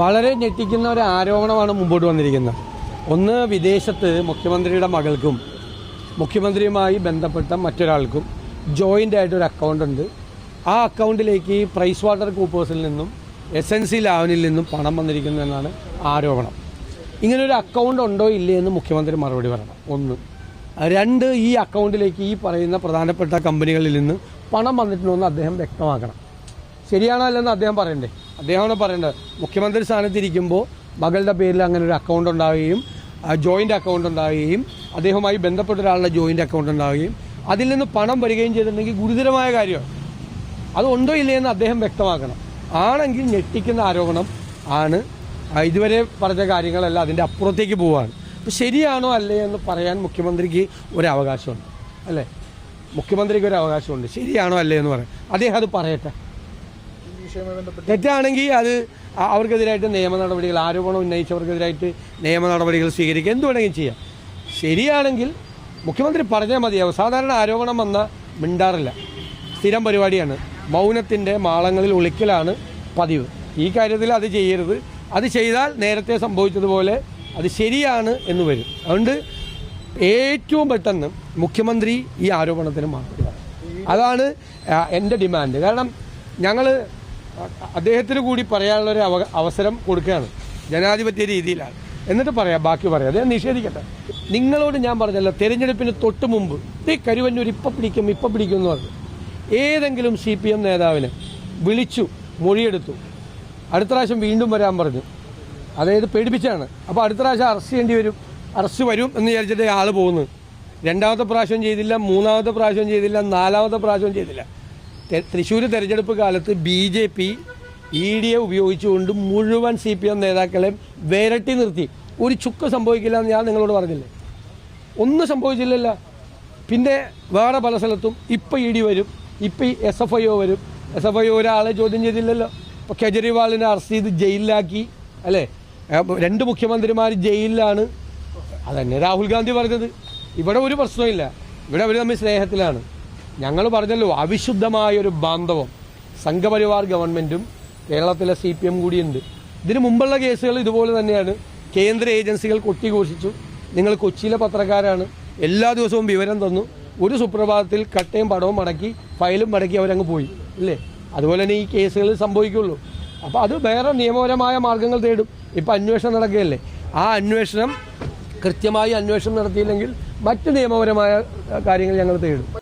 വളരെ ഞെട്ടിക്കുന്ന ഒരു ആരോപണമാണ് മുമ്പോട്ട് വന്നിരിക്കുന്നത്. ഒന്ന് വിദേശത്ത് മുഖ്യമന്ത്രിയുടെ മകൾക്കും മുഖ്യമന്ത്രിയുമായി ബന്ധപ്പെട്ട മറ്റൊരാൾക്കും ജോയിന്റ് ആയിട്ടൊരു അക്കൗണ്ട് ഉണ്ട്. ആ അക്കൗണ്ടിലേക്ക് പ്രൈസ് വാട്ടർ കൂപ്പേഴ്സിൽ നിന്നും എസ് എൻ സി ലാവനിൽ നിന്നും പണം വന്നിരിക്കുന്നു എന്നാണ് ആരോപണം. ഇങ്ങനൊരു അക്കൗണ്ട് ഉണ്ടോ ഇല്ലേ എന്ന് മുഖ്യമന്ത്രി മറുപടി പറയണം. ഒന്ന് രണ്ട് ഈ അക്കൗണ്ടിലേക്ക് ഈ പറയുന്ന പ്രധാനപ്പെട്ട കമ്പനികളിൽ നിന്ന് പണം വന്നിട്ടുണ്ടോ എന്ന് അദ്ദേഹം വ്യക്തമാക്കണം. ശരിയാണോ അല്ലെന്ന് അദ്ദേഹം പറയണ്ടേ? അദ്ദേഹമാണ് പറയേണ്ടത്. മുഖ്യമന്ത്രി സ്ഥാനത്തിരിക്കുമ്പോൾ മകളുടെ പേരിൽ അങ്ങനെ ഒരു അക്കൗണ്ട് ഉണ്ടാവുകയും ജോയിന്റ് അക്കൗണ്ട് ഉണ്ടാവുകയും അദ്ദേഹവുമായി ബന്ധപ്പെട്ട ഒരാളുടെ ജോയിന്റ് അക്കൗണ്ട് ഉണ്ടാവുകയും അതിൽ നിന്ന് പണം വരികയും ചെയ്തിട്ടുണ്ടെങ്കിൽ ഗുരുതരമായ കാര്യമാണ്. അത് ഉണ്ടോ ഇല്ലേ എന്ന് അദ്ദേഹം വ്യക്തമാക്കണം. ആണെങ്കിൽ ഞെട്ടിക്കുന്ന ആരോപണം ആണ്. ഇതുവരെ പറഞ്ഞ കാര്യങ്ങളെല്ലാം അതിന്റെ അപ്പുറത്തേക്ക് പോവുകയാണ് അപ്പോൾ ശരിയാണോ അല്ലേ എന്ന് പറയാൻ മുഖ്യമന്ത്രിക്ക് ഒരു അവകാശമുണ്ട്. അല്ലേ? മുഖ്യമന്ത്രിക്ക് ഒരു അവകാശമുണ്ട്. ശരിയാണോ അല്ലേ എന്ന് പറയാം. അദ്ദേഹം അത് പറയട്ടെ. തെറ്റാണെങ്കിൽ അത് അവർക്കെതിരായിട്ട് നിയമ നടപടികൾ ആരോപണം ഉന്നയിച്ചവർക്കെതിരായിട്ട് നിയമ നടപടികൾ സ്വീകരിക്കുക. എന്ത് വേണമെങ്കിലും ചെയ്യാം. ശരിയാണെങ്കിൽ മുഖ്യമന്ത്രി പറഞ്ഞാൽ മതിയാവും സാധാരണ ആരോപണം വന്ന മിണ്ടാറില്ല. സ്ഥിരം പരിപാടിയാണ്. മൗനത്തിന്റെ മാളങ്ങളിൽ ഒളിക്കലാണ് പതിവ്. ഈ കാര്യത്തിൽ അത് ചെയ്യരുത്. അത് ചെയ്താൽ നേരത്തെ സംഭവിച്ചതുപോലെ അത് ശരിയാണ് എന്ന് വരും. അതുകൊണ്ട് ഏറ്റവും പെട്ടെന്ന് മുഖ്യമന്ത്രി ഈ ആരോപണത്തിന് മാറ്റുക അതാണ് എന്റെ ഡിമാൻഡ്. കാരണം ഞങ്ങൾ അദ്ദേഹത്തിന് കൂടി പറയാനുള്ള ഒരു അവ അവസരം കൊടുക്കുകയാണ്. ജനാധിപത്യ രീതിയിലാണ്. എന്നിട്ട് പറയാം ബാക്കി പറയാം. അദ്ദേഹം നിഷേധിക്കട്ടെ. നിങ്ങളോട് ഞാൻ പറഞ്ഞല്ലോ തെരഞ്ഞെടുപ്പിന് തൊട്ട് മുമ്പ് ഈ കരുവന്നൂർ ഇപ്പം പിടിക്കും ഇപ്പം പിടിക്കും എന്ന് പറഞ്ഞു. ഏതെങ്കിലും സി പി എം നേതാവിനെ വിളിച്ചു മൊഴിയെടുത്തു. അടുത്ത പ്രാവശ്യം വീണ്ടും വരാൻ പറഞ്ഞു. അതായത് പേടിപ്പിച്ചാണ്. അപ്പോൾ അടുത്ത പ്രാവശ്യം അറസ്റ്റ് ചെയ്യേണ്ടി വരും. അറസ്റ്റ് വരും എന്ന് വിചാരിച്ചിട്ട് ആൾ പോകുന്നു. രണ്ടാമത്തെ പ്രാവശ്യം ചെയ്തില്ല മൂന്നാമത്തെ പ്രാവശ്യം ചെയ്തില്ല നാലാമത്തെ പ്രാവശ്യം ചെയ്തില്ല. തൃശ്ശൂർ തെരഞ്ഞെടുപ്പ് കാലത്ത് ബി ജെ പി ഇ ഡിയെ ഉപയോഗിച്ചുകൊണ്ട് മുഴുവൻ സി പി എം നേതാക്കളെയും വിരട്ടി നിർത്തി. ഒരു ചുക്ക് സംഭവിക്കില്ല എന്ന് ഞാൻ നിങ്ങളോട് പറഞ്ഞില്ലേ? ഒന്നും സംഭവിച്ചില്ലല്ല. പിന്നെ വേറെ പല സ്ഥലത്തും ഇപ്പം ഇ ഡി വരും ഇപ്പം എസ് എഫ് ഐ ഒ വരും. എസ് എഫ് ഐ ഒ ഒരാളെ ചോദ്യം ചെയ്തില്ലല്ലോ. ഇപ്പോൾ കെജ്രിവാളിനെ അറസ്റ്റ് ചെയ്ത് ജയിലിലാക്കി അല്ലേ? രണ്ട് മുഖ്യമന്ത്രിമാർ ജയിലിലാണ്. അതന്നെ രാഹുൽ ഗാന്ധി പറഞ്ഞത്. ഇവിടെ ഒരു പ്രശ്നമില്ല ഇവിടെ അവർ തമ്മിൽ സ്നേഹത്തിലാണ്. ഞങ്ങൾ പറഞ്ഞല്ലോ അവിശുദ്ധമായ ഒരു ബാന്ധവം. സംഘപരിവാർ ഗവൺമെന്റും കേരളത്തിലെ സി പി എം കൂടിയുണ്ട്. ഇതിനു മുമ്പുള്ള കേസുകൾ ഇതുപോലെ തന്നെയാണ്. കേന്ദ്ര ഏജൻസികൾ കൊട്ടിഘോഷിച്ചു. നിങ്ങൾ കൊച്ചിയിലെ പത്രക്കാരാണ്. എല്ലാ ദിവസവും വിവരം തന്നു. ഒരു സുപ്രഭാതത്തിൽ കട്ടയും പടവും മടക്കി ഫയലും മടക്കി അവരങ്ങ് പോയി. അല്ലേ അതുപോലെ തന്നെ ഈ കേസുകൾ സംഭവിക്കുള്ളൂ. അപ്പോൾ അത് വേറെ നിയമപരമായ മാർഗങ്ങൾ തേടും. ഇപ്പം അന്വേഷണം നടക്കുകയല്ലേ? ആ അന്വേഷണം കൃത്യമായി അന്വേഷണം നടത്തിയില്ലെങ്കിൽ മറ്റ് നിയമപരമായ കാര്യങ്ങൾ ഞങ്ങൾ തേടും.